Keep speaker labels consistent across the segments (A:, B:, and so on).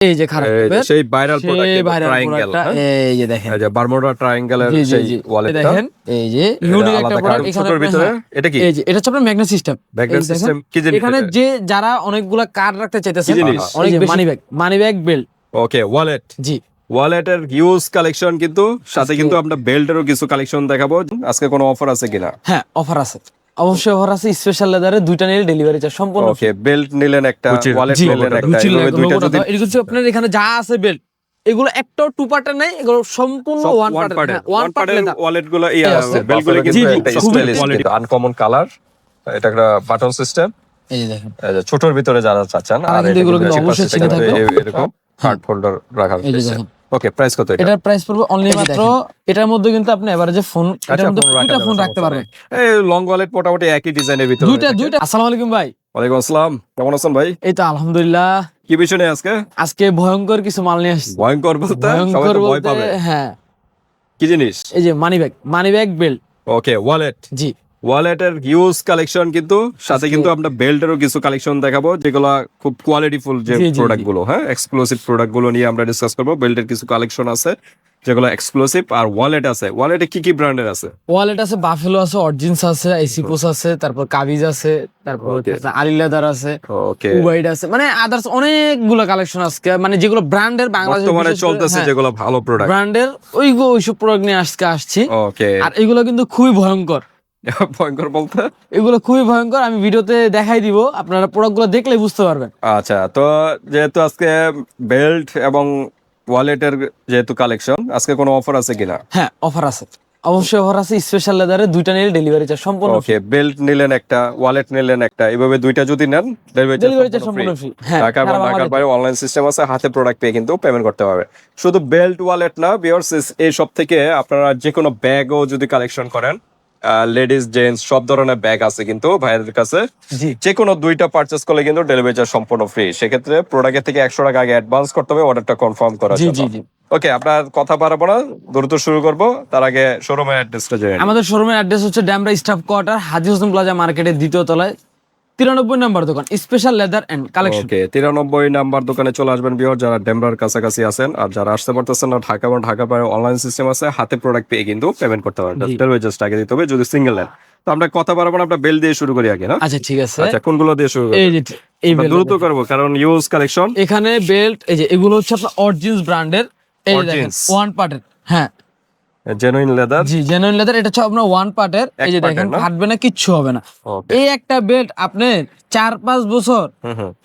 A: এই যে খারাপ
B: সেই ভাইরাল প্রোডাক্ট
A: এই যে দেখেন।
B: এই যে বারমুডা ট্রায়াঙ্গেলের সেই ওয়ালেটটা
A: দেখেন এই যে ইউনিক একটা প্রোডাক্ট এখানে
B: ভিতরে।
A: হ্যাঁ,
B: এটা কি?
A: এই যে এটা হচ্ছে আপনার ম্যাগনেট সিস্টেম
B: ব্যাকগ্রাউন্ড সিস্টেম কি জিনিস
A: এখানে যে যারা অনেকগুলা কার্ড রাখতে চাইতেছেন? অনেক money bag money bag belt
B: okay wallet
A: জি।
B: ওয়ালেটের হিউজ কালেকশন কিন্তু সাথে কিন্তু আমরা বেল্টেরও কিছু কালেকশন দেখাবো। আজকে কোনো অফার আছে কিনা?
A: হ্যাঁ অফার আছে। অবশ্যই অফার আছে স্পেশাল লেদারে দুইটা নিলে ডেলিভারি চার্জ সম্পূর্ণ
B: ওকে বেল্ট নিলেন একটা ওয়ালেট নিলেন একটা এভাবে দুইটা যদি
A: আপনার এখানে যা আছে বেল্ট এগুলো একটাও টু পার্টের নাই এগুলো সম্পূর্ণ ওয়ান
B: ওয়ান
A: পার্টের
B: পার্টের ওয়ালেটগুলো এই
A: আছে। বেল্টগুলো
B: কিন্তু একটা স্টাইলিশ। আনকমন কালার এটা একটা বাটন সিস্টেম
A: এই দেখেন।
B: ছোটর ভিতরে যারা চাচ্ছেন আর
A: এগুলো
B: কিন্তু
A: অবশ্যই।
B: এরকম কার্ড
A: যে দেখেন।
B: ওকে প্রাইস কত এটা?
A: এটার প্রাইস পড়বে অনলি মাত্র এটার মধ্যে কিন্তু আপনি এভারেজে ফোন এটার
B: আচ্ছা,
A: মধ্যে
B: phone
A: দুইটা ফোন রাখতে পারবেন।
B: এই লং ওয়ালেট মোটামুটি একই ডিজাইনের ভিতরে
A: দুইটা দুইটা। আসসালামু আলাইকুম ভাই।
B: ওয়ালাইকুম আসসালাম। কেমন আছেন ভাই?
A: এই তো আলহামদুলিল্লাহ।
B: কি বিষয় আজকে?
A: আজকে ভয়ঙ্কর কিছু মাল নিয়ে আসছি।
B: ভয়ঙ্কর বলতে
A: ভয়ঙ্কর
B: ভয়
A: বলতে
B: পাবে।
A: হ্যাঁ।
B: কি জিনিস?
A: এই যে money bag money bag belt
B: okay wallet
A: জি।
B: ওয়ালেটের হিউজ কালেকশন কিন্তু সাথে কিন্তু আমরা বেল্টেরও কিছু কালেকশন দেখাবো যেগুলো খুব কোয়ালিটিফুল যে। প্রোডাক্টগুলো হ্যাঁ এক্সক্লুসিভ প্রোডাক্টগুলো নিয়ে আমরা ডিসকাস করব। বেল্টের কিছু কালেকশন আছে যেগুলো এক্সক্লুসিভ আর ওয়ালেট আছে। ওয়ালেটে কি কি ব্র্যান্ডের আছে?
A: ওয়ালেট আছে বাফেলো আছে অরজিন্স আছে এসিপোস আছে তারপর কাবিজ আছে তারপর
B: Okay.
A: আলি লেদার আছে
B: ওকে
A: কুবাইড আছে মানে আদার্স অনেকগুলো কালেকশন আজকে মানে যেগুলো ব্র্যান্ডের বাংলাদেশে
B: বর্তমানে চলতেছে যেগুলো ভালো প্রোডাক্ট
A: ব্র্যান্ডের ওই ওইসব প্রোডাক্ট নিয়ে আজকে আসছি।
B: ওকে
A: আর এগুলো কিন্তু খুবই ভয়ঙ্কর।
B: ভয়ঙ্কর বলতে?
A: এগুলো খুবই ভয়ঙ্কর আমি ভিডিওতে দেখাই দিব আপনারা প্রোডাক্টগুলো দেখলে বুঝতে পারবেন।
B: আচ্ছা তো যেহেতু আজকে বেল্ট এবং ওয়ালেটের যেহেতু কালেকশন আজকে কোনো অফার আছে কিনা?
A: হ্যাঁ অফার আছে। অবশ্যই অফার আছে স্পেশাল লেদারে দুইটা নিলে ডেলিভারি চার্জ সম্পূর্ণ
B: ওকে বেল্ট নিলেন একটা ওয়ালেট নিলেন একটা এভাবে দুইটা যদি নেন
A: ডেলিভারি চার্জ সম্পূর্ণ ফ্রি হ্যাঁ
B: ঢাকার বা ঢাকার বাইরে অনলাইন সিস্টেম আছে হাতে প্রোডাক্ট পেয়ে কিন্তু পেমেন্ট করতে পারবে। শুধু বেল্ট ওয়ালেট না বিয়ার্স এই সব থেকে আপনারা যে কোনো ব্যাগও যদি কালেকশন করেন লেডিস জেন্টস সব ধরনের ব্যাগ আছে কিন্তু ভাইয়ের কাছে। যে কোনো দুইটা পারচেস করলে কিন্তু ডেলিভারি চার্জ সম্পূর্ণ ফ্রি সেক্ষেত্রে প্রোডাক্টের থেকে একশো টাকা আগে অ্যাডভান্স করতে হবে অর্ডারটা কনফার্ম
A: করা
B: জন্য। ওকে আপনার কথা বাড়াবো না দ্রুত শুরু করব। তার আগে শোরুমের অ্যাড্রেসটা
A: আমাদের শোরুমের অ্যাড্রেস হচ্ছে Demra staff quarter Haji Hossain plaza মার্কেটের দ্বিতীয় তলায়। তিরানব্বই নম্বর দোকান special leather and collection
B: okay তিরানব্বই নাম্বার দোকানে চলে আসবেন বিহার যারা ডেমরার কাছাকাছি আছেন আর যারা আসতে পারতেছেন না ঢাকা এবং ঢাকা বাইরে অনলাইন সিস্টেম আছে হাতে প্রোডাক্ট পেয়ে কিন্তু পেমেন্ট করতে। ডেলিভারি জাস্ট আগে দিতে হবে যদি সিঙ্গেল নেন। তো আমরা কথা বাড়াবো না আমরা বেল দিয়ে শুরু করি আগে না?
A: আচ্ছা ঠিক আছে।
B: আচ্ছা কোনগুলো দিয়ে শুরু
A: এই এই
B: দ্রুত করব কারণ ইউজ কালেকশন
A: এখানে বেল্ট এই যে এগুলো হচ্ছে আপনার অরজিন্স ব্র্যান্ডের এই দেখেন ওয়ান পার্টের হ্যাঁ।
B: জেনুইন লেদার
A: জি জেনুইন লেদার এটা হচ্ছে আপনার ওয়ান পার্টের এই যে দেখেন ফাটবে না কিচ্ছু হবে না। এই একটা বেল্ট আপনি চার পাঁচ বছর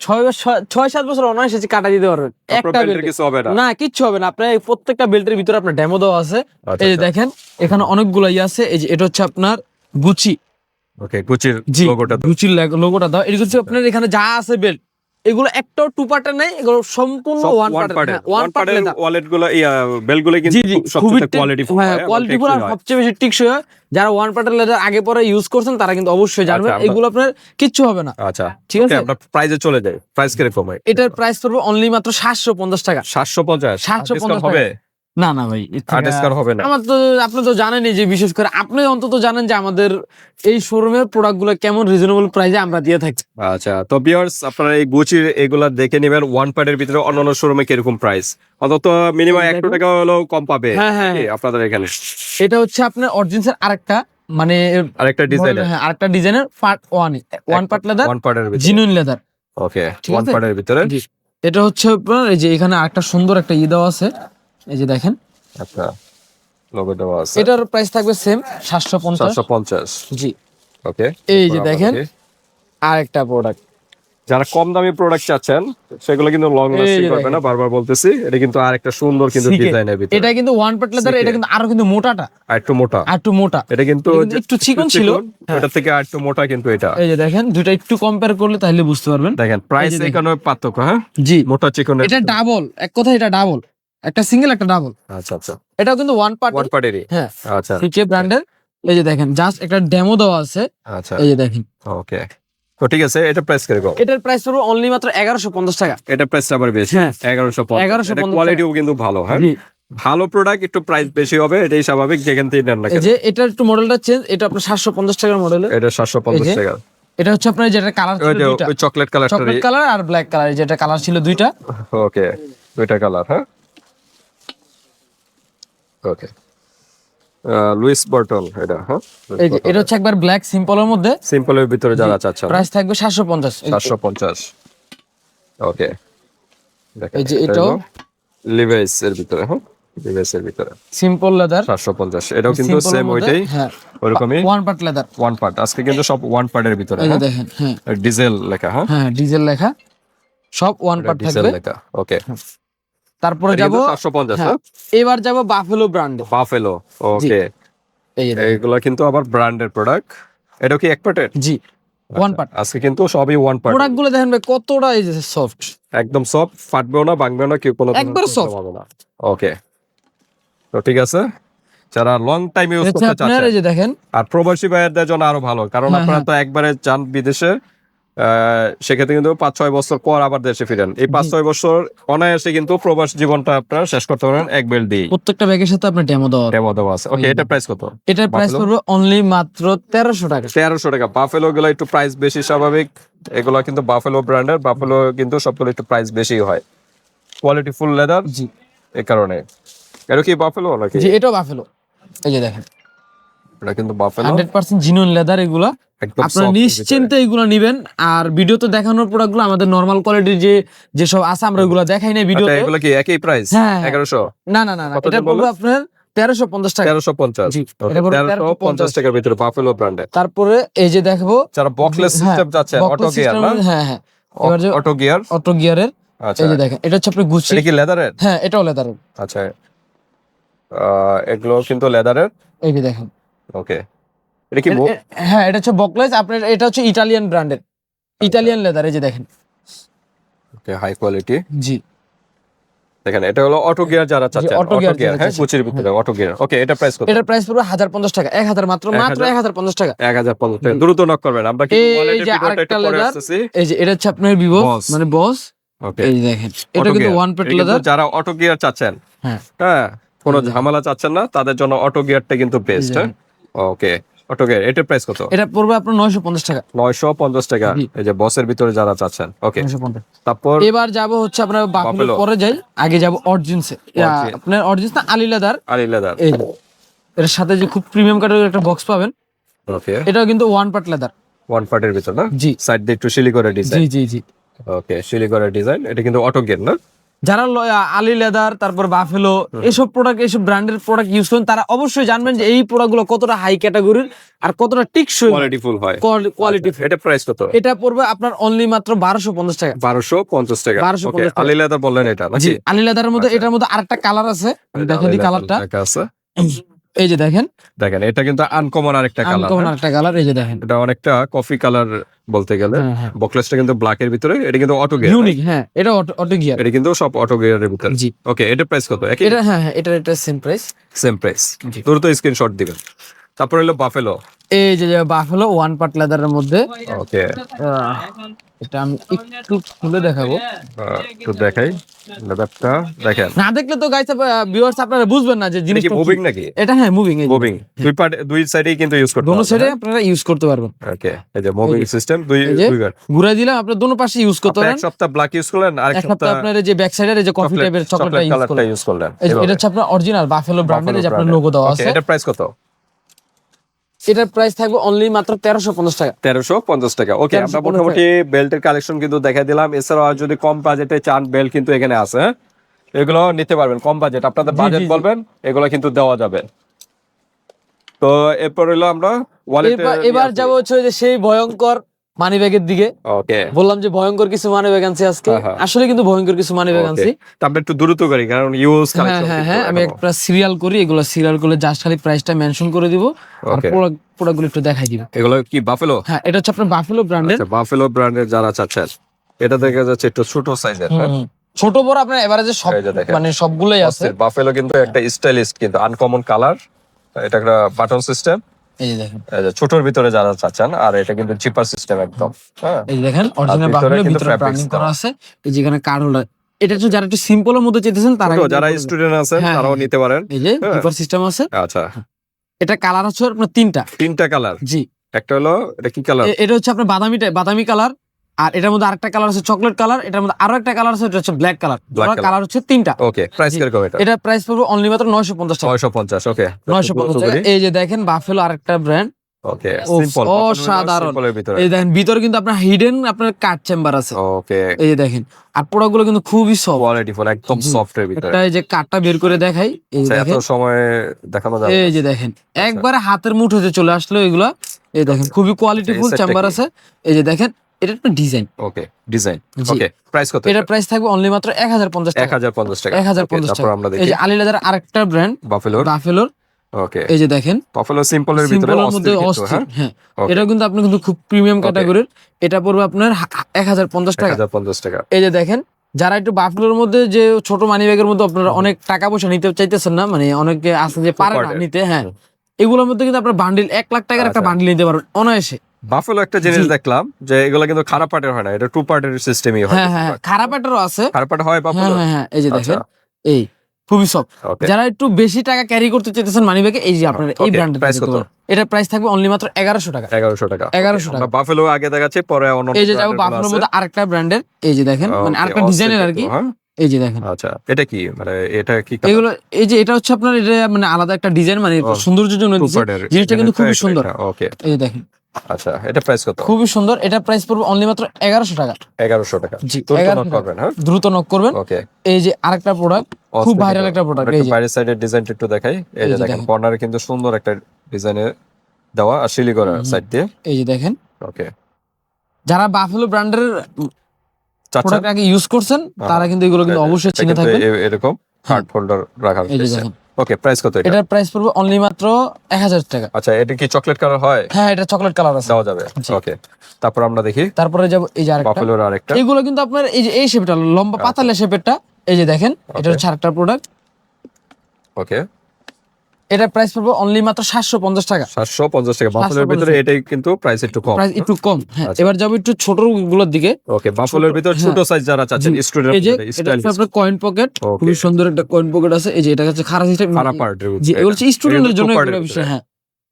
A: ছয় ছয়- সাত বছর অনায়াসে কাটা দিতে পারবেন। একটা বেল্ট
B: কিছু হবে না।
A: না কিচ্ছু হবে না। আপনার প্রত্যেকটা বেল্টের ভিতরে আপনার ডেমো দেওয়া আছে।
B: আচ্ছা,
A: এই যে
B: আচ্ছা।
A: দেখেন এখানে অনেকগুলো ইয়ে আছে। এই যে এটা হচ্ছে আপনার গুচি
B: ওকে গুচির লোগোটা
A: গুচির লোগোটা দাও। এটা হচ্ছে আপনার এখানে যা আছে বেল্ট এগুলো একটাও টু পার্টের নাই এগুলো সম্পূর্ণ ওয়ান
B: ওয়ান
A: পার্টের
B: পার্টের ওয়ালেটগুলো বেলগুলো কিন্তু
A: খুবই
B: সবচেয়ে কোয়ালিটিফুল
A: হ্যাঁ কোয়ালিটিফুল আর সবচেয়ে বেশি টিকসই হয়। যারা ওয়ান পার্টের লেদার আগে পরে ইউজ করছেন তারা কিন্তু অবশ্যই জানবেন
B: আচ্ছা,
A: এগুলো আপনার কিচ্ছু হবে না।
B: আচ্ছা
A: ঠিক আছে?
B: আমরা প্রাইজে চলে যাই। প্রাইস কীরকম হয়?
A: এটার প্রাইস পড়বে অনলি মাত্র সাতশো পঞ্চাশ টাকা।
B: সাতশো পঞ্চাশ?
A: 750
B: হবে?
A: না না ভাই এর
B: আর হবে না।
A: আমার তো আপনি তো জানেনই যে বিশেষ করে আপনি অন্তত জানেন যে আমাদের এই শোরুমের প্রোডাক্টগুলো কেমন রিজনেবল প্রাইসে আমরা দিয়ে থাকি।
B: আচ্ছা তো বিয়ার্স আপনারা এই গুচির এগুলা দেখে নেবেন ওয়ান পার্টের ভিতরে অন্যান্য শোরুমে কীরকম প্রাইস অন্তত মিনিমাম একশো টাকা হলেও কম পাবে।
A: হ্যাঁ, হ্যাঁ,
B: আপনাদের এখানে।
A: এটা হচ্ছে আপনার অরিজিনসের আরেকটা মানে
B: আরেকটা ডিজাইন
A: হ্যাঁ আরেকটা ডিজাইনের part one one part leather
B: one পার্টের ভিতরে।
A: Genuine leather
B: okay one? পার্টের ভিতরে।
A: এটা হচ্ছে আপনার এই যে এখানে আরেকটা সুন্দর একটা ই দেওয়া আছে। এই যে দেখেন।
B: আচ্ছা লোগো দেওয়া আছে।
A: এটার প্রাইস থাকবে সেম সাতশো পঞ্চাশ।
B: সাতশো পঞ্চাশ।
A: জি।
B: ওকে
A: এই যে দেখেন আরেকটা প্রোডাক্ট
B: যারা কম দামি প্রোডাক্ট চাচ্ছেন সেগুলো কিন্তু লং লাস্টিং করবে না বারবার বলতেছি এটা কিন্তু আরেকটা সুন্দর কিন্তু
A: Thick এ।
B: ডিজাইনের ভিতরে।
A: এটা কিন্তু ওয়ান পার্ট লেদার এটা কিন্তু আরও কিন্তু মোটাটা।
B: আর একটু মোটা।
A: আর একটু মোটা।
B: এটা কিন্তু
A: একটু চিকন ছিল।
B: এটা থেকে আর একটু মোটা কিন্তু এটা।
A: এই যে দেখেন দুইটা একটু কম্পেয়ার করলে তাহলে বুঝতে পারবেন।
B: দেখেন প্রাইস। এখানে পার্থক্য হ্যাঁ?
A: জি।
B: মোটা চিকন
A: এটা ডাবল এক কথা এটা ডাবল একটা সিঙ্গেল একটা ডাবল
B: আচ্ছা আচ্ছা।
A: এটাও কিন্তু ওয়ান পার্ট
B: ওয়ান পার্টেরই
A: হ্যাঁ
B: আচ্ছা।
A: সিকে ব্র্যান্ডের এই যে দেখেন জাস্ট একটা ডেমো দেওয়া আছে।
B: আচ্ছা।
A: এই যে দেখেন।
B: ওকে তো ঠিক আছে এটা প্রাইস কীরকম?
A: এটার প্রাইস পড়বে অনলি মাত্র এগারোশো পঞ্চাশ টাকা।
B: এটা প্রাইস আবার বেশি।
A: হ্যাঁ।
B: এগারোশো
A: 1150
B: এটা কোয়ালিটিও কিন্তু ভালো হ্যাঁ? ভালো প্রোডাক্ট একটু প্রাইস বেশি হবে এটাই স্বাভাবিক যেখান থেকে নেন না।
A: যে এটার একটু মডেলটা চেঞ্জ এটা আপনার সাতশো পঞ্চাশ টাকার মডেল
B: এটা সাতশো পঞ্চাশ
A: এই যে,
B: টাকা
A: এটা হচ্ছে আপনার যেটা কালার ছিল দুইটা।
B: ওই চকলেট কালারটা
A: চকলেট কালার আর ব্ল্যাক কালার যেটা কালার ছিল দুইটা।
B: ওকে দুইটা কালার হ্যাঁ? ওকে লুইস বার্টন এটা হ্যাঁ
A: এই যে এটা হচ্ছে একবার ব্ল্যাক সিম্পলের মধ্যে।
B: সিম্পলের ভিতরে যারা চাচ্ছেন।
A: প্রাইস থাকবে সাতশো পঞ্চাশ।
B: চারশো পঞ্চাশ। ওকে
A: এই যে এটাও?
B: লিভাইস এর ভিতরে হ্যাঁ লিভাইস এর ভিতরে।
A: সিম্পল লেদার
B: চারশো পঞ্চাশ। এটাও কিন্তু সেম ওইটাই।
A: হ্যাঁ।
B: ওরকমই।
A: One part leather
B: one part আজকে কিন্তু সব ওয়ান পার্টের ভিতরে হ্যাঁ
A: দেখেন হ্যাঁ।
B: ডিজেল লেখা হ্যাঁ
A: হ্যাঁ ডিজেল লেখা। সব ওয়ান পার্ট
B: ডিজেল
A: থাকবে।
B: লেখা। ওকে
A: তারপরে যাব হ্যাঁ
B: হ্যাঁ?
A: এবার যাব বাফেলো ব্র্যান্ড
B: বাফেলো ওকে
A: এই
B: এইগুলা কিন্তু আবার ব্র্যান্ডের প্রোডাক্ট এটা কি এক পার্টের
A: জি ওয়ান পার্ট
B: আজকে কিন্তু সবই ওয়ান পার্ট
A: প্রোডাক্টগুলো দেখেন ভাই কতটা এই যে সফট
B: একদম সব ফাটবেও না ভাঙবেও না কেউ কোনো
A: একবার
B: না। ওকে তো ঠিক আছে যারা লং টাইম ইউজ করতে চাচ্ছেন।
A: এই যে দেখেন।
B: আর প্রবাসী ভাইয়েরদের জন্য আরও ভালো কারণ
A: হ্যাঁ,
B: আপনারা তো একবারে যান বিদেশে সেক্ষেত্রে কিন্তু পাঁচ ছয় বছর পর আবার দেশে ফিরেন। এই পাঁচ ছয় বছর অনায়াসে কিন্তু প্রবাস জীবনটা আপনারা শেষ করতে পারেন এক বেল দিয়ে
A: প্রত্যেকটা ব্যাগের সাথে আপনার ডেমো দেওয়া
B: ডেমো দেওয়া আছে। ওকে এটা প্রাইস কত?
A: এটার প্রাইস পড়বে অনলি মাত্র তেরোশো টাকা।
B: তেরোশো টাকা। বাফেলো গুলো একটু প্রাইস বেশি স্বাভাবিক। এগুলো কিন্তু বাফেলো ব্র্যান্ডের বাফেলো কিন্তু সবগুলো একটু প্রাইস বেশি হয়। কোয়ালিটি ফুল লেদার
A: জি।
B: এই কারণে। এটা কি বাফেলো নাকি?
A: জি এটাও বাফেলো এই যে দেখেন।
B: এটা কিন্তু buffalo
A: hundred percent genuine leather এগুলা। আপনারা নিশ্চিন্তে এগুলো নিবেন। আর ভিডিওতে দেখানোর প্রোডাক্টগুলো আমাদের নর্মাল কোয়ালিটির যে যেসব আছে আমরা ওগুলো দেখাই না
B: আচ্ছা, এগুলো কি একই প্রাইস
A: হ্যাঁ, হ্যাঁ।
B: এগারোশো?
A: না না না এটা? পড়বে আপনার তেরোশো পঞ্চাশ টাকা।
B: তেরোশো পঞ্চাশ। তেরোশো পঞ্চাশ টাকার ভিতরে বাফেলো ব্র্যান্ডে
A: তারপরে এই যে দেখব
B: যারা বকলেস সিস্টেম যাচ্ছে অটো গিয়ার
A: হ্যাঁ হ্যাঁ।
B: অটো গিয়ার
A: অটো গিয়ারের
B: আচ্ছা।
A: এই যে দেখেন এটা হচ্ছে আপনার গুচি
B: এটা কি লেদারের
A: হ্যাঁ এটাও লেদারের
B: আচ্ছা। এগুলো কিন্তু লেদারের
A: এই যে দেখেন।
B: ওকে এটা কি
A: হ্যাঁ এটা হচ্ছে বকলেস আপনার এটা হচ্ছে ইটালিয়ান ব্র্যান্ডের ইটালিয়ান লেদার এই যে দেখেন।
B: ওকে হাই কোয়ালিটি
A: জি।
B: দেখেন এটা হলো অটো গিয়ার যারা
A: auto
B: অটো গিয়ার হ্যাঁ
A: চাচ্ছেন।
B: ভিতরে অটো গিয়ার ওকে এটা প্রাইস কত?
A: এটার প্রাইস হাজার পঞ্চাশ টাকা। এক হাজার মাত্র মাত্র
B: হাজার?
A: এক হাজার পঞ্চাশ টাকা।
B: এক হাজার পঞ্চাশ টাকা। দ্রুত নক করবেন। আমরা
A: এই
B: ওয়ালেটের
A: আরেকটা
B: একটু পরে।
A: এই যে এটা হচ্ছে আপনার ভিভো মানে বস
B: ওকে
A: এই দেখেন এটা কিন্তু ওয়ান পেট লেদার
B: যারা অটো গিয়ার চাচ্ছেন।
A: হ্যাঁ।
B: হ্যাঁ কোনো ঝামেলা চাচ্ছেন না তাদের জন্য অটো গিয়ারটা কিন্তু বেস্ট হ্যাঁ? ওকে অটো গিয়ার এটার প্রাইস কত?
A: এটা পড়বে আপনার নয়শো পঞ্চাশ টাকা।
B: নয়শো পঞ্চাশ টাকা। এই যে বসের ভিতরে যারা চাচ্ছেন ওকে
A: নয়শো পঞ্চাশ।
B: তারপর?
A: এবার যাব হচ্ছে আপনার বাফেলো পরে যাই আগে যাব অরিজিনসে আপনার অরিজিনস না আলি লেদার
B: আলি লেদার
A: এই এর সাথে যে খুব প্রিমিয়াম কাটের একটা বক্স পাবেন
B: ওকে
A: এটাও কিন্তু ওয়ান পার্ট লেদার
B: ওয়ান পার্টের ভিতর না?
A: জি।
B: সাইড দিয়ে একটু শিলি করে ডিজাইন
A: জি জি। জি
B: ওকে শিলি করে ডিজাইন এটা কিন্তু অটো গিয়ার না?
A: যারা আলি লেদার তারপর বাফেলো এসব প্রোডাক্ট এইসব ব্র্যান্ডের প্রোডাক্ট ইউজ করেন তারা অবশ্যই জানবেন যে এই প্রোডাক্টগুলো কতটা হাই ক্যাটাগরির আর কতটা টিকসই
B: কোয়ালিটিফুল হয়।
A: কোয়ালিটি
B: আচ্ছা, এটা প্রাইস কত?
A: এটা পড়বে আপনার অনলি মাত্র বারোশো পঞ্চাশ টাকা।
B: বারোশো পঞ্চাশ টাকা।
A: 1250
B: ওকে আলি লেদার বললেন এটা
A: জি আলি লেদারের মধ্যে
B: আচ্ছা।
A: এটার মধ্যে আরেকটা কালার আছে। দেখো কালারটা
B: আছে।
A: এই যে দেখেন।
B: দেখেন এটা কিন্তু আনকমন আরেকটা কালার
A: আনকমন আরেকটা কালার এই যে দেখেন।
B: এটা অনেকটা কফি কালার বলতে গেলে।
A: হ্যাঁ, হ্যাঁ।
B: বকলেসটা কিন্তু ব্ল্যাক এর ভিতরে এটা কিন্তু অটো গিয়ার
A: ইউনিক হ্যাঁ? এটা অটো গিয়ার
B: এটা কিন্তু সব অটো গিয়ারের ভিতরে।
A: জি।
B: ওকে এটা প্রাইস কত?
A: এটা হ্যাঁ হ্যাঁ এটা এটা সেম প্রাইস
B: সেম প্রাইস। দ্রুত স্ক্রিনশট দিবেন। তারপর হলো বাফেলো
A: এই যে বাফেলো ওয়ান পার্ট লেদারের মধ্যে।
B: ওকে
A: এটা আমি একটু খুলে দেখাবো।
B: একটু দেখাই লেদারটা দেখেন।
A: না দেখলে তো গাইস ভিউয়ার্স আপনারা বুঝবেন না যে
B: এটা কি
A: জিনিসটা
B: মুভিং নাকি?
A: এটা হ্যাঁ মুভিং এই
B: মুভিং দুই পার্ট দুই সাইডেই কিন্তু ইউজ করতে
A: দোনো সাইডে
B: হ্যাঁ?
A: আপনারা ইউজ করতে পারবেন।
B: ওকে এই যে মুভিং সিস্টেম দুই
A: এই যে,
B: দুইবার
A: ঘুরাই দিলাম আপনারা দোনো পাশে ইউজ করতে পারেন
B: এক সপ্তাহ ব্ল্যাক ইউজ করলেন আর এক
A: সপ্তাহ আপনার যে ব্যাক সাইডের এই যে কফি টাইপের চকলেটটা ইউজ করলেন। এটা হচ্ছে আপনার অরিজিনাল বাফেলো ব্র্যান্ডের যে আপনার লোগো দেওয়া আছে।
B: এটা প্রাইস কত?
A: এটার প্রাইস থাকবে অনলি মাত্র তেরোশো পঞ্চাশ টাকা।
B: তেরোশো পঞ্চাশ টাকা। ওকে আমরা মোটামুটি বেল্টের কালেকশন কিন্তু দেখাই দিলাম। এছাড়াও যদি কম বাজেটে চান বেল্ট কিন্তু এখানে আছে হ্যাঁ? এগুলো নিতে পারবেন কম বাজেট আপনাদের বাজেট বলবেন এগুলো কিন্তু দেওয়া যাবে। তো এরপর হলো আমরা
A: এবার এবার যাব হচ্ছে যে সেই ভয়ঙ্কর মানি ব্যাগের দিকে।
B: ওকে
A: বললাম যে ভয়ঙ্কর কিছু মানি ব্যাগ আনছি আজকে।
B: হ্যাঁ, হ্যাঁ।
A: আসলে কিন্তু ভয়ঙ্কর কিছু মানি ব্যাগ আনছি।
B: আমরা একটু দ্রুত করি কারণ ইউজ
A: হ্যাঁ হ্যাঁ হ্যাঁ আমি একটা সিরিয়াল করি এগুলো সিরিয়াল করলে জাস্ট খালি প্রাইসটা মেনশন করে দিব। আর প্রোডাক্টগুলো একটু দেখাই দিব।
B: এগুলো কি বাফেলো
A: হ্যাঁ এটা হচ্ছে আপনার বাফেলো ব্র্যান্ডের
B: আচ্ছা বাফেলো ব্র্যান্ডের যারা চাচ্ছেন এটা দেখা যাচ্ছে একটু ছোট সাইজের
A: ছোট বড় আপনার এভারেজে সব মানে সবগুলোই আছে।
B: বাফেলো কিন্তু একটা স্টাইলিস্ট কিন্তু আনকমন কালার এটা একটা বাটন সিস্টেম
A: এই দেখেন।
B: ছোটর ভিতরে যারা চাচ্ছেন আর এটা কিন্তু চিপার সিস্টেম একদম হ্যাঁ।
A: এই দেখেন অরিজিনাল
B: ভিতরে
A: বাফেলো ভিতরে
B: fabrics
A: করা আছে। এই যেখানে কার হোল্ডার এটা তো যারা একটু সিম্পলের মধ্যে চেতেছেন তারা
B: যারা স্টুডেন্ট আছেন
A: হ্যাঁ,
B: তারাও
A: হ্যাঁ।
B: নিতে পারেন।
A: এই যে চিপার সিস্টেম আছে।
B: আচ্ছা।
A: এটা কালার হচ্ছে আপনার তিনটা।
B: তিনটা কালার
A: জি।
B: একটা হলো এটা কি কালার
A: এটা হচ্ছে আপনার বাদামি বাদামি কালার আর এটার মধ্যে আরেকটা কালার আছে চকলেট কালার এটার মধ্যে আরও একটা কালার আছে এটা হচ্ছে ব্ল্যাক কালার
B: Black
A: কালার হচ্ছে তিনটা।
B: Okay price. কীরকম এটা?
A: এটা প্রাইস পড়বে অনলি মাত্র নয়শো পঞ্চাশ টাকা।
B: ছয়শো পঞ্চাশ ওকে
A: নয়শো পঞ্চাশ টাকা। এই যে দেখেন বাফেলো আরেকটা ব্র্যান্ড
B: ওকে সিম্পল
A: অসাধারণ। এই দেখেন ভিতরে কিন্তু আপনার হিডেন আপনার কাট চেম্বার আছে।
B: ওকে
A: এই যে দেখেন আর প্রোডাক্টগুলো কিন্তু খুবই সফট
B: কোয়ালিটি ফুল একদম সফট এর ভিতরে।
A: একটা এই যে কাঠটা বের করে দেখাই এই যে
B: আচ্ছা, এত সময় দেখানো যাবে
A: এই যে দেখেন একবারে হাতের মুঠ মুঠোতে চলে আসলো এগুলা। এই দেখেন খুবই কোয়ালিটি ফুল চেম্বার আছে। এই যে দেখেন এটা একটা design
B: okay design. Okay price কত?
A: এটার প্রাইস থাকবে অনলি মাত্র এক হাজার পঞ্চাশ
B: এক
A: টাকা
B: হাজার পঞ্চাশ টাকা।
A: এক হাজার
B: Okay,
A: পঞ্চাশ
B: তারপর
A: টাকা
B: আমরা
A: এই যে আলিলাদার আরেকটা ব্র্যান্ড
B: বাফেলোর
A: বাফেলোর
B: ওকে
A: এই যে দেখেন।
B: বাফেলো সিম্পলের ভিতরে অস্থির হ্যাঁ?
A: হ্যাঁ। এটা কিন্তু আপনি কিন্তু খুব প্রিমিয়াম. ক্যাটাগরির এটা পড়বে আপনার এক হাজার পঞ্চাশ টাকা।
B: 1050 টাকা।
A: এই যে দেখেন যারা একটু বাফলোর মধ্যে যে ছোট মানি ব্যাগের মধ্যে আপনারা অনেক টাকা পয়সা নিতে চাইতেছেন না মানে অনেকে আছে যে পারে না নিতে হ্যাঁ। এগুলোর মধ্যে কিন্তু আপনার বান্ডিল এক লাখ টাকার একটা
B: আচ্ছা।
A: বান্ডিল নিতে পারবেন অনায়াসে।
B: বাফেলো একটা জিনিস দেখলাম যে এগুলো কিন্তু খারাপ পার্টের হয় না এটা টু পার্টের সিস্টেমই হয়।
A: হ্যাঁ হ্যাঁ খারাপ একটারও আছে।
B: খারাপ পার্ট হয়
A: হ্যাঁ
B: বাফেলো
A: হ্যাঁ হ্যাঁ এই যে দেখেন
B: আচ্ছা।
A: এই খুবই সফট যারা একটু বেশি টাকা ক্যারি করতে চাইতেছেন মানি ব্যাগে এই যে আপনার এই ব্র্যান্ডের
B: price কত?
A: এটা প্রাইস থাকবে অনলি মাত্র এগারোশো টাকা।
B: 1100 টাকা
A: 1100 টাকা।
B: বাফেলো আগে দেখাচ্ছে পরে অন্য
A: এই যে যাব বাফলোর মধ্যে আরেকটা ব্র্যান্ডের এই যে দেখেন মানে আরেকটা ডিজাইনের আর কি। এই যে দেখেন।
B: আচ্ছা এটা কি? মানে এটা কি?
A: এগুলো এই যে এটা হচ্ছে আপনার এটা মানে আলাদা একটা ডিজাইন মানে সৌন্দর্যের জন্য জিনিসটা কিন্তু খুবই সুন্দর।
B: ওকে
A: এই যে দেখেন।
B: আচ্ছা এটা প্রাইস কত?
A: খুবই সুন্দর। এটা প্রাইস পড়বে অনলি মাত্র এগারোশো টাকা।
B: 1100 টাকা।
A: জি,
B: দ্রুত
A: 1100
B: করবেন হ্যাঁ?
A: দ্রুত নক করবেন।
B: ওকে
A: এই যে আরেকটা প্রোডাক্ট খুব ভাইরাল একটা প্রোডাক্ট এই যে।
B: বাইরের সাইডের ডিজাইনটা একটু দেখাই। এই যে দেখেন। কর্নারে কিন্তু সুন্দর একটা ডিজাইনে দেওয়া আর শিলি করা সাইড দিয়ে।
A: এই যে দেখেন।
B: ওকে
A: যারা বাফেলো ব্র্যান্ডের প্রোডাক্ট আগে ইউজ করছেন তারা কিন্তু এগুলো কিন্তু অবশ্যই চিনে থাকবেন।
B: এরকম কার্ড হোল্ডার রাখার
A: এই যে দেখেন।
B: ওকে প্রাইস কত এটা?
A: এটার প্রাইস পড়বে অনলি মাত্র এক হাজার টাকা।
B: আচ্ছা এটা কি চকলেট কালার হয়?
A: হ্যাঁ এটা চকলেট কালার আছে।
B: দেওয়া যাবে। ওকে তারপর আমরা দেখি।
A: তারপরে যাব এই যে আরেকটা।
B: পপুলার আরেকটা।
A: এগুলো কিন্তু আপনার এই যে এই শেপটা লম্বা পাতালে শেপেরটা এই যে দেখেন এটা. হচ্ছে আরেকটা প্রোডাক্ট
B: ওকে।
A: এটার প্রাইস পড়বে অনলি মাত্র সাতশো পঞ্চাশ টাকা।
B: সাতশো পঞ্চাশ টাকা। বাফেলোর ভিতরে এটাই কিন্তু প্রাইস একটু কম।
A: প্রাইস একটু কম হ্যাঁ।
B: আচ্ছা।
A: এবার যাব একটু ছোটগুলোর দিকে
B: ওকে বাফেলোর ভিতর ছোট সাইজ যারা চাচ্ছেন স্টুডেন্ট
A: এই যে এটা আপনার কয়েন পকেট খুবই সুন্দর একটা কয়েন পকেট আছে। এই যে এটা হচ্ছে খারাপ সিস্টেম
B: খারাপ পার্টের
A: জি এগুলো হচ্ছে স্টুডেন্টের জন্য
B: এর
A: বিষয় হ্যাঁ।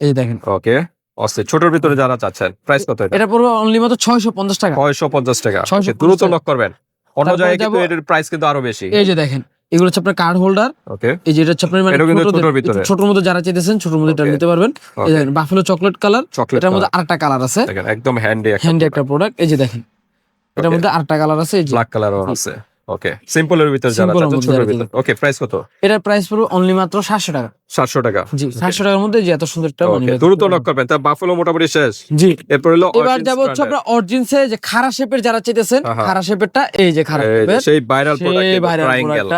A: এই যে দেখেন।
B: ওকে অস্থির ছোটর ভিতরে যারা চাচ্ছেন প্রাইস কত এটা?
A: এটা পড়বে অনলি মাত্র ছয়শো পঞ্চাশ টাকা।
B: ছয়শো পঞ্চাশ টাকা।
A: 650
B: Okay, দ্রুত লক করবেন। অন্য জায়গায় কিন্তু এটার প্রাইস কিন্তু আরও বেশি।
A: এই যে দেখেন। এগুলো হচ্ছে আপনার কার্ড হোল্ডার
B: ওকে
A: এই যে এটা হচ্ছে আপনার মানে
B: ছোটোর
A: মধ্যে যারা চাইতেছেন ছোটর মধ্যে এটা. নিতে পারবেন। এই. দেখেন বাফেলো চকলেট কালার এটার মধ্যে আরেকটা কালার আছে।
B: দেখেন একদম হ্যান্ডি একটা
A: হ্যান্ডি একটা প্রোডাক্ট এই যে দেখেন এটার মধ্যে আরেকটা কালার আছে
B: ব্ল্যাক কালারও আছে। ওকে সিম্পলের ভিতরে যারা ছোটর
A: যারা
B: ওকে প্রাইস কত?
A: এটার প্রাইস পড়বে অনলি মাত্র সাতশো টাকা।
B: সাতশো টাকা।
A: জি সাতশো টাকার মধ্যে যে এত সুন্দর একটা
B: ওকে দ্রুত লক করবেন তা বাফেলো মোটামুটি শেষ।
A: জি।
B: এরপর হলো
A: এবার যাব হচ্ছে
B: এর।
A: অরিজিনসে যে খারা শেপের যারা চাইতেছেন। খারা শেপেরটা এই যে খারা শেপের
B: সেই ভাইরাল প্রোডাক্ট ট্রায়াঙ্গেল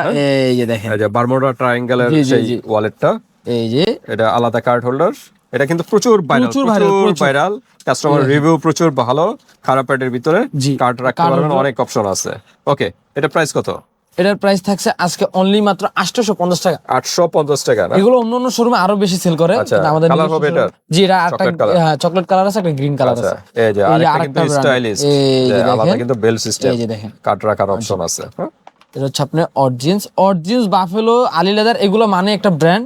A: এই যে দেখেন।
B: এই যে বারমুডা ট্রায়াঙ্গেলের সেই ওয়ালেটটা
A: এই যে।
B: এটা আলাদা কার্ড হোল্ডার এটা কিন্তু প্রচুর ভাইরাল
A: প্রচুর।
B: ভাইরাল কাস্টমার রিভিউ প্রচুর ভালো খারাপ প্যাডের ভিতরে কার্ড রাখতে পারবেন অনেক অপশন আছে। ওকে এটা প্রাইস কত?
A: এটার প্রাইস থাকছে আজকে অনলি মাত্র আটশোশো পঞ্চাশ টাকা।
B: আটশো পঞ্চাশ টাকা
A: এগুলো অন্য অন্য শোরুমে আরও বেশি সেল করে
B: আচ্ছা,
A: আমাদের
B: হবে
A: জি এটা একটা চকলেট কালার আছে একটা গ্রিন কালার
B: আচ্ছা
A: আছে।
B: এই যে আরেকটা কিন্তু স্টাইলিশ আলাদা। কিন্তু বেল সিস্টেম
A: এই যে দেখেন।
B: কার্ড রাখার অপশন আছে হ্যাঁ?
A: এটা হচ্ছে আপনার origins origins buffalo Ali leather এগুলো মানে একটা ব্র্যান্ড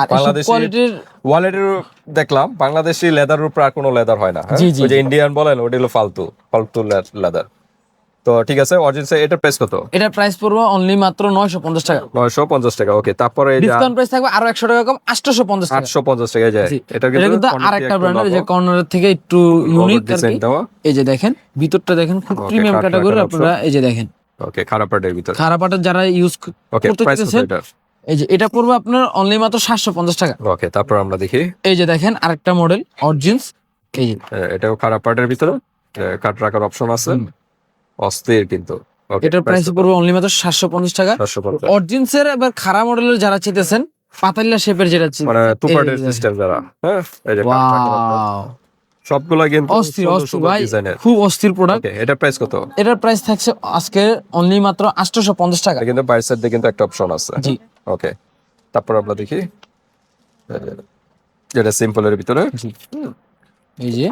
A: আর কোয়ালিটির
B: ওয়ালেটের দেখলাম বাংলাদেশি লেদারের উপর আর কোনো লেদার হয় না হ্যাঁ? ওই যে ইন্ডিয়ান বলেন ওটা হলো ফালতু ফালতু লেদার তো ঠিক আছে অরিজিনসে এটা প্রাইস কত?
A: এটার প্রাইস পড়বে অনলি মাত্র নয়শো পঞ্চাশ টাকা।
B: নয়শো পঞ্চাশ টাকা ওকে তারপরে
A: ডিসকাউন্ট প্রাইস থাকবে আরও একশো টাকা কম আটশোশো পঞ্চাশ টাকা।
B: আটশো পঞ্চাশ টাকা যায় এটা
A: এটা কিন্তু আরেকটা ব্র্যান্ডের যে। কর্নারের থেকে একটু ইউনিক এই যে দেখেন ভিতরটা দেখেন খুব প্রিমিয়াম ক্যাটাগরি আপনারা এই যে দেখেন।
B: ওকে খারাপ পার্টের ভিতরে।
A: খারাপ যারা ইউজ করতে
B: এটা।
A: এই যে এটা পড়বে আপনার অনলি মাত্র সাতশো পঞ্চাশ টাকা।
B: ওকে তারপর আমরা দেখি।
A: এই যে দেখেন আরেকটা মডেল অরিজিনস এই
B: এটাও খারাপ পার্টের ভিতরে কাট রাখার অপশন আছে। অস্থির কিন্তু। ওকে
A: এটার প্রাইস পড়বে অনলি মাত্র সাতশো পঞ্চাশ টাকা।
B: সাতশো পঞ্চাশ।
A: অরিজিনস এর এবার খারাপ মডেলের যারা চাইতেছেন পাতাল্লা শেপের যেটা
B: মানে টু পার্টের সিস্টেম যারা। হ্যাঁ এই যে সবগুলা কিন্তু
A: অস্থির অস্থির ভাই খুব অস্থির প্রোডাক্ট
B: এটা প্রাইস কত?
A: এটার প্রাইস থাকছে আজকে অনলি মাত্র আটশোশো পঞ্চাশ টাকা।
B: কিন্তু বাইরের সাইড কিন্তু একটা অপশন আছে।
A: জি।
B: ওকে তারপর আমরা দেখি। যেটা সিম্পলের ভিতরে।
A: এই যে।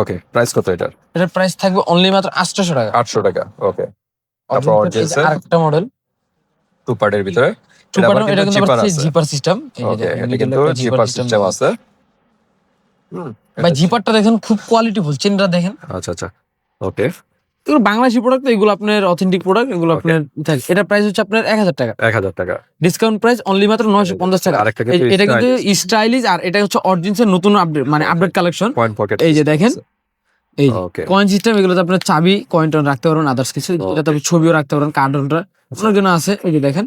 B: ওকে প্রাইস কত এটার?
A: এটার প্রাইস থাকবে অনলি মাত্র আটশোশো টাকা।
B: আটশো টাকা ওকে তারপর?
A: আরেকটা মডেল
B: টু পার্টের ভিতরে।
A: টু
B: আবার
A: এটা কিন্তু
B: জিপার
A: সিস্টেম
B: এটা কিন্তু জিপার সিস্টেম আছে।
A: ভাই জিপারটা দেখেন খুব কোয়ালিটিফুল চেনটা দেখেন।
B: আচ্ছা আচ্ছা ওকে
A: এগুলো বাংলাদেশি প্রোডাক্ট এগুলো আপনার অথেন্টিক প্রোডাক্ট এগুলো আপনার এটা প্রাইস হচ্ছে আপনার এক হাজার টাকা।
B: এক হাজার টাকা।
A: ডিসকাউন্ট প্রাইস অনলি মাত্র নয়শো পঞ্চাশ টাকা।
B: আরেকটা
A: এটা কিন্তু স্টাইলিশ আর এটা হচ্ছে অরিজিনসের নতুন আপডেট মানে আপডেট কালেকশন এই যে দেখেন এই কয়েন সিস্টেম এগুলোতে আপনার চাবি কয়েন রাখতে পারবেন আদার্স কিছু
B: Okay.
A: আপনি ছবিও রাখতে পারবেন কার্ডনটা আপনার জন্য আছে এই যে দেখেন।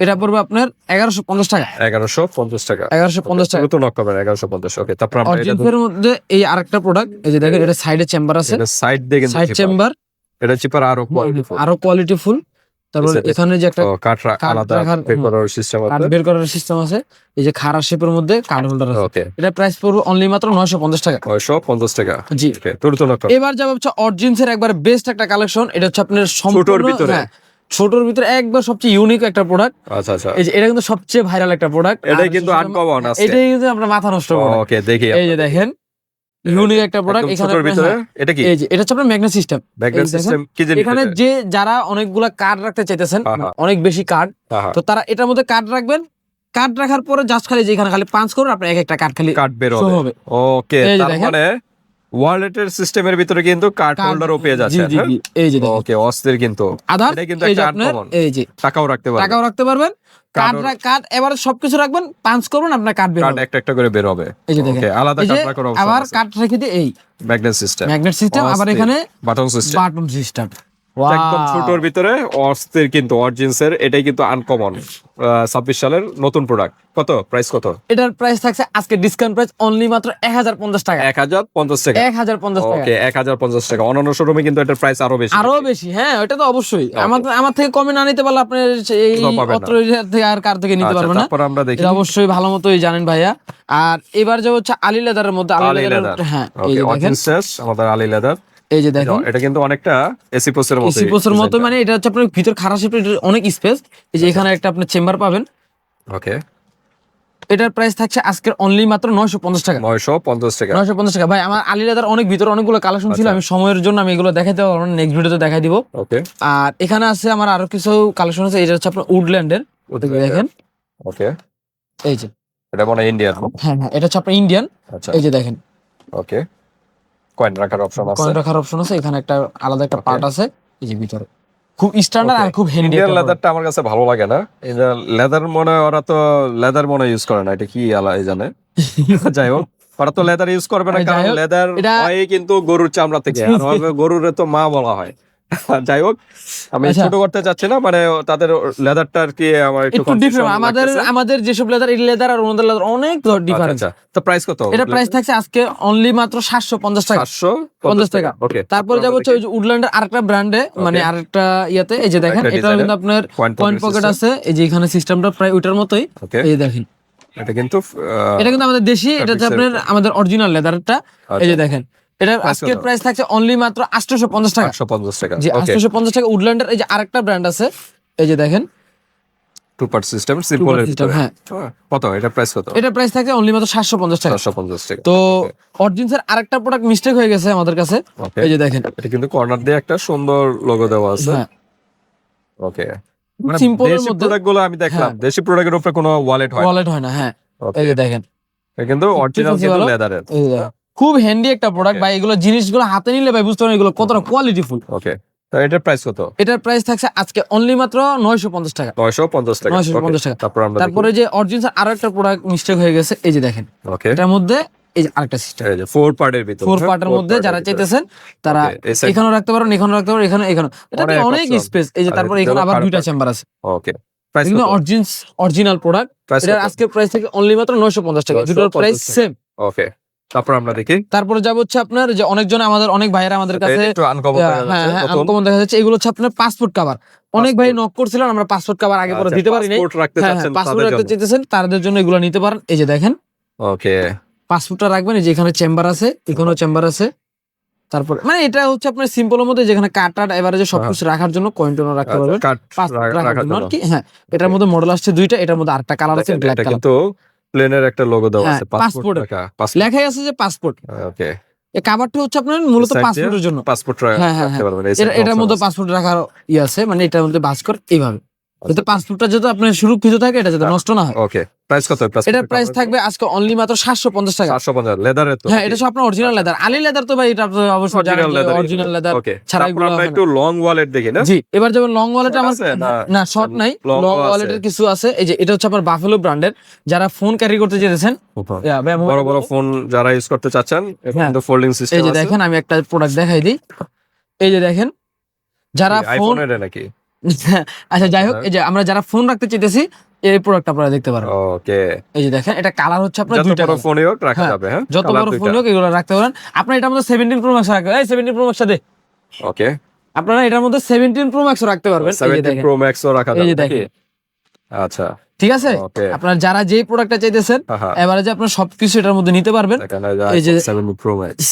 A: এটা পড়বে আপনার এগারোশো পঞ্চাশ টাকা।
B: এগারোশো পঞ্চাশ টাকা।
A: এগারোশো পঞ্চাশ টাকা।
B: তো নক করবেন এগারোশো পঞ্চাশ। ওকে তারপর আমরা
A: মধ্যে এই আরেকটা প্রোডাক্ট এই যে দেখেন এটা সাইডে চেম্বার আছে।
B: সাইড কিন্তু
A: সাইড চেম্বার
B: এটা চিপার আরও কোয়ালিটি
A: আরও কোয়ালিটি ফুল তারপর এখানে যে একটা
B: কাঠ
A: কাঠ
B: আলাদা
A: রাখার-
B: বের করার সিস্টেম আছে।
A: বের করার সিস্টেম আছে। এই যে খারা শেপের মধ্যে কার্ড হোল্ডার আছে।
B: ওকে
A: এটা প্রাইস পড়বে অনলি মাত্র নয়শো পঞ্চাশ টাকা।
B: ছয়শো পঞ্চাশ টাকা।
A: জি।
B: ওকে তোর তো নক
A: এবার যাবে হচ্ছে অরিজিনস এর একবার বেস্ট একটা কালেকশন এটা হচ্ছে আপনার সম্পূর্ণ
B: ভিতরে?
A: হ্যাঁ, ছোটর ভিতরে একবার সবচেয়ে ইউনিক একটা প্রোডাক্ট
B: আচ্ছা আচ্ছা।
A: এই যে এটা কিন্তু সবচেয়ে ভাইরাল একটা প্রোডাক্ট
B: এটাই কিন্তু আনকমন আছে।
A: এটাই কিন্তু আপনার মাথা নষ্ট প্রোডাক্ট
B: ওকে দেখি
A: এই যে দেখেন ইউনিক একটা প্রোডাক্ট এখানে
B: ছোটর
A: আপনার-
B: ভিতরে?
A: হ্যাঁ,
B: এটা কি?
A: এই যে এটা হচ্ছে আপনার ম্যাগনেট সিস্টেম দেখেন,
B: সিস্টেম কি জিনিস
A: এখানে যে যারা অনেকগুলা কার্ড রাখতে চাইতেছেন
B: হ্যাঁ, হ্যাঁ।
A: অনেক বেশি কার্ড। তো তারা এটার মধ্যে কার্ড রাখবেন। কার্ড রাখার পরে জাস্ট খালি যেখানে খালি পাঁচ করুন আপনার এক একটা কার্ড খালি
B: কার্ড বের হবে। ওকে তার। মানে ওয়ালেটের সিস্টেমের ভিতরে কিন্তু কার্ড হোল্ডারও পেয়ে যাচ্ছে।
A: এই যে
B: ওকে অস্থির কিন্তু।
A: আধার
B: এটা কিন্তু একটা
A: আপনার এই যে।
B: টাকাও রাখতে পারবেন।
A: টাকাও রাখতে পারবেন। কার্ড কার্ড এবারে সবকিছু রাখবেন পাঁচ করবেন আপনার কার্ড বের হবে।
B: একটা একটা করে বের হবে।
A: এই যে দেখেন।
B: আলাদা কার্ড রাখার
A: আবার কার্ড রেখে দিয়ে এই।
B: ম্যাগনেট সিস্টেম
A: ম্যাগনেট সিস্টেম আবার এখানে
B: বাটন সিস্টেম
A: বাটন সিস্টেম
B: একদম ছোটর ভিতরে অস্থির কিন্তু অরিজিনসের এটাই কিন্তু আনকমন ছাব্বিশ সালের নতুন প্রোডাক্ট কত? প্রাইস কত?
A: এটার প্রাইস থাকছে আজকে ডিসকাউন্ট প্রাইস অনলি মাত্র এক হাজার পঞ্চাশ টাকা।
B: এক হাজার পঞ্চাশ টাকা।
A: এক হাজার পঞ্চাশ টাকা।
B: ওকে এক হাজার পঞ্চাশ টাকা। অন্যান্য শোরুমে কিন্তু এটার প্রাইস আরও বেশি
A: আরও বেশি হ্যাঁ ওটা তো অবশ্যই। আমার আমার থেকে কমে না নিতে পারলে আপনি এই অত্র থেকে আর কার থেকে নিতে
B: আচ্ছা,
A: পারবেন না।
B: তারপর আমরা দেখি।
A: অবশ্যই ভালো মতোই জানেন ভাইয়া। আর এবার যে হচ্ছে আলী লেদারের মধ্যে আলী লেদার। হ্যাঁ এই দেখেন।
B: আমাদের আলি লেদার।
A: এই যে দেখেন।
B: এটা কিন্তু অনেকটা এসি পোস্টের মতো
A: এসি পোস্টের মতো মানে এটা হচ্ছে আপনার ভিতর খারাপ শেপের অনেক স্পেস এই যে এখানে একটা আপনি চেম্বার পাবেন।
B: ওকে
A: এটার প্রাইস থাকছে আজকের অনলি মাত্র নয়শো পঞ্চাশ টাকা।
B: নয়শো পঞ্চাশ টাকা।
A: নয়শো পঞ্চাশ টাকা। ভাই আমার আলী লেদার অনেক ভিতরে অনেকগুলো কালেকশন ছিল
B: আচ্ছা।
A: আমি সময়ের জন্য আমি এগুলো দেখাইতে পারব না নেক্সট ভিডিওতে দেখাই দিব।
B: ওকে
A: আর এখানে আছে আমার আরও কিছু কালেকশন আছে এটা হচ্ছে আপনার উডল্যান্ডের দেখেন।
B: ওকে
A: এই যে।
B: এটা মনে ইন্ডিয়ান
A: হ্যাঁ হ্যাঁ এটা হচ্ছে আপনার ইন্ডিয়ান
B: আচ্ছা।
A: এই যে দেখেন।
B: ওকে কয়েন রাখার অপশন আছে।
A: কয়েন রাখার অপশন আছে এখানে একটা আলাদা একটা পার্ট আছে এই যে ভিতরে। খুব স্ট্যান্ডার্ড আর খুব হ্যান্ডি
B: লেদারটা আমার কাছে ভালো লাগে না। এটা লেদার মনে ওরা তো লেদার মনে ইউজ করে না এটা কি আলা জানে? যাই হোক ওরা তো লেদার ইউজ করবে না কারণ লেদার হয় কিন্তু গরুর চামড়া থেকে আর গরুর তো মা বলা হয়। যাই হোক আমি
A: আচ্ছা।
B: ছোট করতে চাচ্ছি না মানে তাদের লেদারটা আর কি আমার একটু
A: ডিফারেন্ট আমাদের। আমাদের যেসব লেদার এই লেদার আর ওনাদের লেদার অনেক ডিফারেন্স
B: আচ্ছা, আচ্ছা। তো প্রাইস কত?
A: এটা প্রাইস থাকছে আজকে অনলি মাত্র সাতশো পঞ্চাশ টাকা।
B: সাতশো
A: পঞ্চাশ টাকা।
B: ওকে
A: তারপরে যাব হচ্ছে ওই যে উডল্যান্ডের আরেকটা ব্র্যান্ডে মানে আরেকটা ইয়াতে। এই যে দেখেন এটা কিন্তু আপনার পয়েন্ট পকেট আছে। এই যে এখানে সিস্টেমটা প্রায় ওইটার মতোই। এই যে দেখেন।
B: এটা কিন্তু
A: এটা কিন্তু আমাদের দেশি এটা হচ্ছে আপনার আমাদের অরিজিনাল লেদারটা এই যে
B: আচ্ছা,
A: দেখেন। এটা আজকের প্রাইস থাকছে অনলি মাত্র আটশোশো পঞ্চাশ টাকা।
B: 850 টাকা
A: জি
B: ওকে
A: আটশোশো পঞ্চাশ টাকা উডল্যান্ডের এই যে আরেকটা ব্র্যান্ড আছে এই যে দেখেন।
B: টু পার্ট সিস্টেম সিম্পল
A: হ্যাঁ।
B: কত? এটা প্রাইস কত?
A: এটা প্রাইস থাকে অনলি মাত্র সাতশো পঞ্চাশ টাকা।
B: 450 টাকা
A: তো অরিজিনসের আরেকটা প্রোডাক্ট মিস্টেক হয়ে গেছে আমাদের কাছে। এই যে দেখেন।
B: এটা কিন্তু কর্নার দিয়ে একটা সুন্দর লোগো দেওয়া আছে।
A: হ্যাঁ।
B: ওকে মানে
A: সিম্পলের মধ্যে
B: প্রোডাক্টগুলো আমি দেখলাম।
A: হ্যাঁ।
B: দেশি প্রোডাক্টের উপরে কোনো ওয়ালেট হয়
A: ওয়ালেট হয় না হ্যাঁ। এই যে দেখেন।
B: এটা কিন্তু অরিজিনাল লেদারের।
A: খুব হ্যান্ডি একটা প্রোডাক্ট. ভাই। এগুলো জিনিসগুলো হাতে নিলে ভাই বুঝতে পারেন এগুলো কতটা কোয়ালিটিফুল
B: ওকে তো এটার প্রাইস কত?
A: এটার প্রাইস থাকছে আজকে অনলি মাত্র নয়শো পঞ্চাশ টাকা।
B: 950 টাকা।
A: 950
B: Okay,
A: টাকা।
B: তারপর আমরা
A: তারপরে যে আরও একটা প্রোডাক্ট মিস্টেক হয়ে গেছে এই যে দেখেন।
B: ওকে
A: এটার মধ্যে এই যে আরেকটা সিস্টেম
B: এই যে ফোর পার্টের ভিতর
A: ফোর? পার্টের মধ্যে যারা চাইতেছেন তারা এখানেও রাখতে পারেন এখানেও রাখতে পারেন এখানে এখানে এটা
B: অনেক
A: স্পেস এই যে তারপরে এখানে আবার দুইটা চেম্বার আছে।
B: ওকে প্রাইস কত?
A: অরিজিনাল প্রোডাক্ট এটার আজকের প্রাইস থেকে অনলি মাত্র নয়শো পঞ্চাশ টাকা।
B: 950
A: দুটোর প্রাইস সেম
B: ওকে তারপর আমরা দেখি।
A: তারপরে যাব হচ্ছে আপনার যে অনেকজন আমাদের অনেক ভাইয়েরা আমাদের কাছে
B: আনকমন
A: হ্যাঁ হ্যাঁ দেখা যাচ্ছে। এগুলো হচ্ছে আপনার পাসপোর্ট কভার অনেক ভাই নক করছিলেন আমরা পাসপোর্ট কভার আগে পরে দিতে পারি নাই।
B: আচ্ছা, রাখতে
A: হ্যাঁ পাসপোর্ট রাখতে চাইতেছেন তাদের জন্য এগুলো নিতে পারেন। এই যে দেখেন।
B: ওকে
A: পাসপোর্টটা রাখবেন এই যে এখানে চেম্বার আছে এখানেও চেম্বার আছে। তারপর মানে এটা হচ্ছে আপনার সিম্পলের মধ্যে যেখানে কাটার এভারেজে সবকিছু রাখার জন্য কয়েন টয়েন রাখতে পারবেন। পাসপোর্ট রাখার জন্য আর কি হ্যাঁ এটার মধ্যে মডেল আসছে দুইটা এটার মধ্যে আরেকটা কালার আছে ব্ল্যাক কালার
B: প্লেনের একটা লোগো দেওয়া
A: হ্যাঁ,
B: আছে পাসপোর্ট পাসপোর্ট
A: লেখাই আছে যে পাসপোর্ট
B: ওকে
A: কাভারটা হচ্ছে আপনার মূলত পাসপোর্টের জন্য।
B: পাসপোর্ট
A: হ্যাঁ, হ্যাঁ,
B: রাখতে। পারবেন side
A: এটার মধ্যে পাসপোর্ট রাখার ইয়ে আছে মানে এটার মধ্যে ভাস্কর এইভাবে। যাতে পাসপোর্টটা যাতে আপনার সুরক্ষিত থাকে এটা যাতে নষ্ট না হয়।
B: ওকে প্রাইস কত? প্রাইস
A: এটার প্রাইস থাকবে আজকে অনলি মাত্র সাতশো পঞ্চাশ টাকা।
B: চারশো পঞ্চাশ। লেদারের তো।
A: হ্যাঁ এটা সব আপনার অরিজিনাল লেদার আলি লেদার তো ভাই এটা অবশ্যই
B: original leather
A: original leather
B: okay
A: ছাড়া
B: তারপর
A: এগুলো
B: আমরা একটু লং ওয়ালেট দেখি না?
A: জি এবার যেমন লং ওয়ালেট আমার
B: না-
A: শর্ট নাই। লং ওয়ালেটের কিছু আছে। এই যে এটা হচ্ছে আপনার বাফেলো ব্র্যান্ডের যারা ফোন ক্যারি করতে আমার-
B: বড় বড় ফোন যারা ইউজ করতে চাচ্ছেন
A: হ্যাঁ।
B: কিন্তু ফোল্ডিং সিস্টেম
A: এই যে দেখেন আমি একটা প্রোডাক্ট দেখাই দিই। এই যে দেখেন যারা ফোন
B: নাকি?
A: আচ্ছা যাই হোক এই যে আমরা যারা ফোন রাখতে চাইতেছি এই প্রোডাক্ট আপনারা দেখতে পারেন
B: ওকে
A: এই যে দেখেন এটা কালার হচ্ছে আপনার
B: যত
A: দুইটা
B: বড়। ফোনই হোক রাখা
A: হ্যাঁ,
B: যাবে হ্যাঁ?
A: যত বড় ফোন হোক এগুলো রাখতে পারেন। আপনার এটার মধ্যে সেভেন্টিন প্রো ম্যাক্স রাখবেন এই সেভেন্টিন প্রো ম্যাক্স সাথে
B: ওকে
A: আপনারা এটার মধ্যে সেভেন্টিন প্রো ম্যাক্স রাখতে পারবেন। এই যে
B: 17
A: দেখেন।
B: প্রো ম্যাক্স রাখা যাবে। আচ্ছা।
A: ঠিক আছে? আপনার যারা যেই প্রোডাক্টটা চাইতেছেন
B: হ্যাঁ
A: এবারে যে আপনার সবকিছু এটার মধ্যে নিতে পারবেন। এই যে-
B: 7 প্রো ম্যাক্স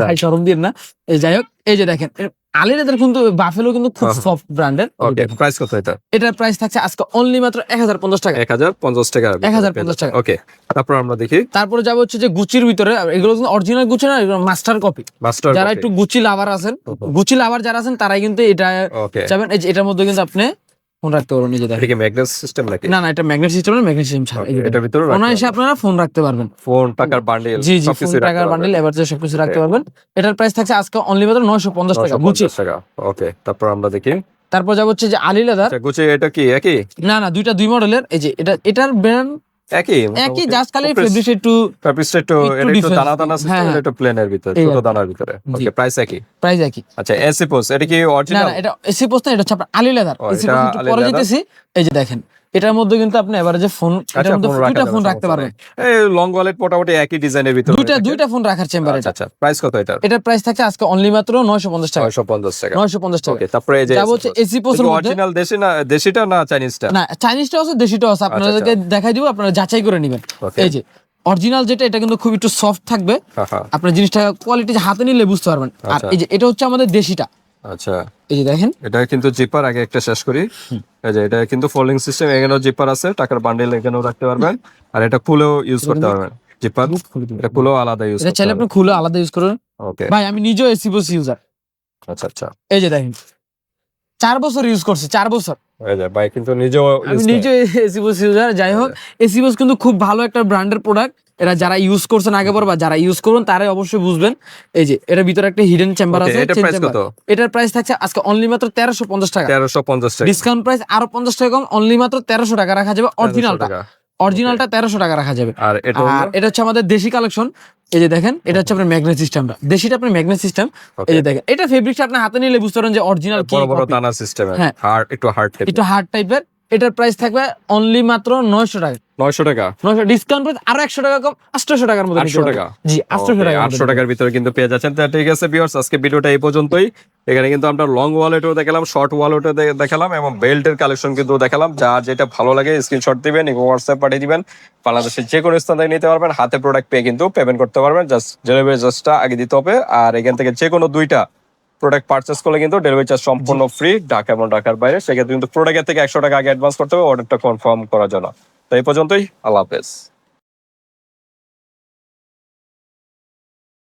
A: ভাই শরম দিন না। এই যাই হোক এই যে দেখেন আলির এদের কিন্তু বাফেলো কিন্তু খুব। সফট ব্র্যান্ডের
B: ওকে প্রাইস কত এটা?
A: এটার প্রাইস থাকছে আজকে অনলি মাত্র এক হাজার পঞ্চাশ টাকা।
B: 1050 টাকা।
A: 1050 টাকা।
B: ওকে তারপর আমরা দেখি।
A: তারপরে যাব হচ্ছে যে গুচির ভিতরে। এগুলো কিন্তু অরিজিনাল গুচি না এগুলো মাস্টার কপি
B: মাস্টার
A: যারা একটু গুচি লাভার আছেন গুচি লাভার যারা আছেন তারাই কিন্তু এটা যাবেন এটার মধ্যে কিন্তু আপনি ফোন রাখতে পারবেন নিজে দেখেন।
B: ম্যাগনেট সিস্টেম নাকি?
A: না না এটা ম্যাগনেট সিস্টেম না ম্যাগনেট সিস্টেম ছাড়া।
B: ভিতরে
A: অনায়াসে আপনারা ফোন রাখতে পারবেন।
B: ফোন টাকার বান্ডেল
A: জি জি ফোন টাকার বান্ডেল এবার যে সবকিছু রাখতে পারবেন। এটার প্রাইস থাকছে আজকে অনলি মাত্র নয়শো পঞ্চাশ টাকা। গুচি
B: টাকা। ওকে তারপর আমরা দেখি।
A: তারপর যাব হচ্ছে যে আলী লেদার
B: আচ্ছা গুচি এটা কি একই?
A: না না দুইটা দুই মডেলের এই যে এটা এটার ব্র্যান্ড
B: একই
A: একই জাস্ট খালি ফেব্রিক একটু
B: ফেব্রিক্সটা একটু
A: একটু
B: এটা একটু দানা দানা
A: হ্যাঁ,
B: সিস্টেম
A: হ্যাঁ।
B: এটা প্লেনের ভিতরে ছোট দানার ভিতরে। ওকে প্রাইস একই?
A: প্রাইস একই।
B: আচ্ছা এসি পোস এটা কি অরিজিনাল
A: না এটা এসি পোস্ট না এটা হচ্ছে আপনার আলি লেদার এসি একটু পরে যেতেছি এই যে দেখেন। এটার মধ্যে কিন্তু আপনি এবারে যে ফোন এটার
B: আচ্ছা
A: মধ্যে দুইটা ফোন রাখতে পারবেন।
B: এই লং ওয়ালেট মোটামুটি একই ডিজাইনের ভিতরে
A: দুইটা
B: থাকে।
A: দুইটা ফোন রাখার চেম্বার
B: আচ্ছা
A: এটা।
B: আচ্ছা প্রাইস কত এটা
A: এটার প্রাইস থাকছে আজকে অনলি মাত্র নয়শো পঞ্চাশ টাকা।
B: 950 টাকা।
A: নয়শো পঞ্চাশ টাকা।
B: ওকে তারপরে এই যে
A: যাব হচ্ছে এসি পোস্টের মধ্যে।
B: অরিজিনাল দেশি না দেশিটা না চাইনিজটা
A: না চাইনিজটাও আছে দেশিটা আছে। আপনাদেরকে দেখাই দিব আপনারা যাচাই করে নেবেন। এই যে অরিজিনাল যেটা এটা কিন্তু খুব একটু সফট থাকবে।
B: হ্যাঁ হ্যাঁ।
A: আপনার জিনিসটা কোয়ালিটি হাতে নিলে বুঝতে পারবেন। আর
B: আচ্ছা।
A: এই যে এটা হচ্ছে আমাদের দেশিটা।
B: আচ্ছা।
A: এই যে দেখেন।
B: এটা কিন্তু জিপার আগে একটা শেষ করি। যে এটা কিন্তু ফোল্ডিং সিস্টেম এখানেও জিপার আছে টাকার বান্ডেল এখানেও রাখতে পারবেন। আর এটা খুলেও ইউজ করতে পারবেন। জিপার এটা খুলেও আলাদা ইউজ
A: এটা চাইলে আপনি খুলে আলাদা ইউজ করুন
B: ওকে
A: ভাই আমি নিজেও এসি বস ইউজার
B: আচ্ছা আচ্ছা।
A: এই যে দেখেন। চার বছর ইউজ করছি চার বছর।
B: ভাই কিন্তু নিজেও
A: আমি নিজে এসি বস ইউজার যাই হোক এসি বস কিন্তু খুব ভালো একটা ব্র্যান্ডের প্রোডাক্ট এটা যারা ইউজ করছেন আগে পর বা যারা ইউজ করুন তারাই অবশ্যই বুঝবেন। এই যে এটার ভিতরে একটা হিডেন চেম্বার আছে
B: এটার
A: প্রাইস থাকছে আজকে অনলি মাত্র তেরোশো পঞ্চাশ টাকা।
B: তেরোশো পঞ্চাশ টাকা।
A: ডিসকাউন্ট প্রাইস আরও পঞ্চাশ টাকা কম অনলি মাত্র তেরোশো টাকা রাখা যাবে
B: 1300
A: অরিজিনালটা। অরিজিনালটা তেরোশো টাকা রাখা যাবে।
B: আর এটা
A: আর হচ্ছে আমাদের দেশি কালেকশন এই যে দেখেন এটা হচ্ছে আপনার ম্যাগনেট সিস্টেমটা দেশিটা আপনার ম্যাগনেট সিস্টেম এই যে দেখেন এটা ফেব্রিকটা আপনি হাতে নিলে বুঝতে পারেন যে অরিজিনাল কি
B: বড় বড়। দানা সিস্টেম
A: হ্যাঁ।
B: হার্ড একটু হার্ড টাইপ
A: একটু হার্ড টাইপের এটার প্রাইস থাকবে অনলি মাত্র নয়শো টাকা।
B: নয়শো টাকা।
A: নয়শো ডিসকাউন্ট প্রাইস আরও একশো টাকা কম আটশোশো টাকার মধ্যে
B: আটশো টাকা।
A: জি আটশোশো টাকা
B: আটশো টাকার ভিতরে কিন্তু পেয়ে যাচ্ছেন। তা ঠিক আছে বিয়ার্স আজকে ভিডিওটা এই পর্যন্তই। এখানে কিন্তু আমরা লং ওয়ালেটও দেখালাম শর্ট ওয়ালেটও দেখালাম এবং বেল্টের কালেকশন কিন্তু দেখালাম। যা যেটা ভালো লাগে স্ক্রিনশট দিবেন এবং হোয়াটসঅ্যাপ পাঠিয়ে দিবেন। বাংলাদেশের যে কোনো স্থান থেকে নিতে পারবেন। হাতে প্রোডাক্ট পেয়ে কিন্তু পেমেন্ট করতে পারবেন। জাস্ট ডেলিভারি চার্জটা আগে দিতে হবে। আর এখান থেকে যে কোনো দুইটা প্রোডাক্ট পারচেস করলে কিন্তু ডেলিভারি চার্জ সম্পূর্ণ ফ্রি ঢাকা এবং ঢাকার বাইরে। সেক্ষেত্রে কিন্তু প্রোডাক্টের থেকে একশো টাকা আগে অ্যাডভান্স করতে হবে অর্ডারটা কনফার্ম করার জন্য। তো এই পর্যন্তই আল্লাহ হাফেজ।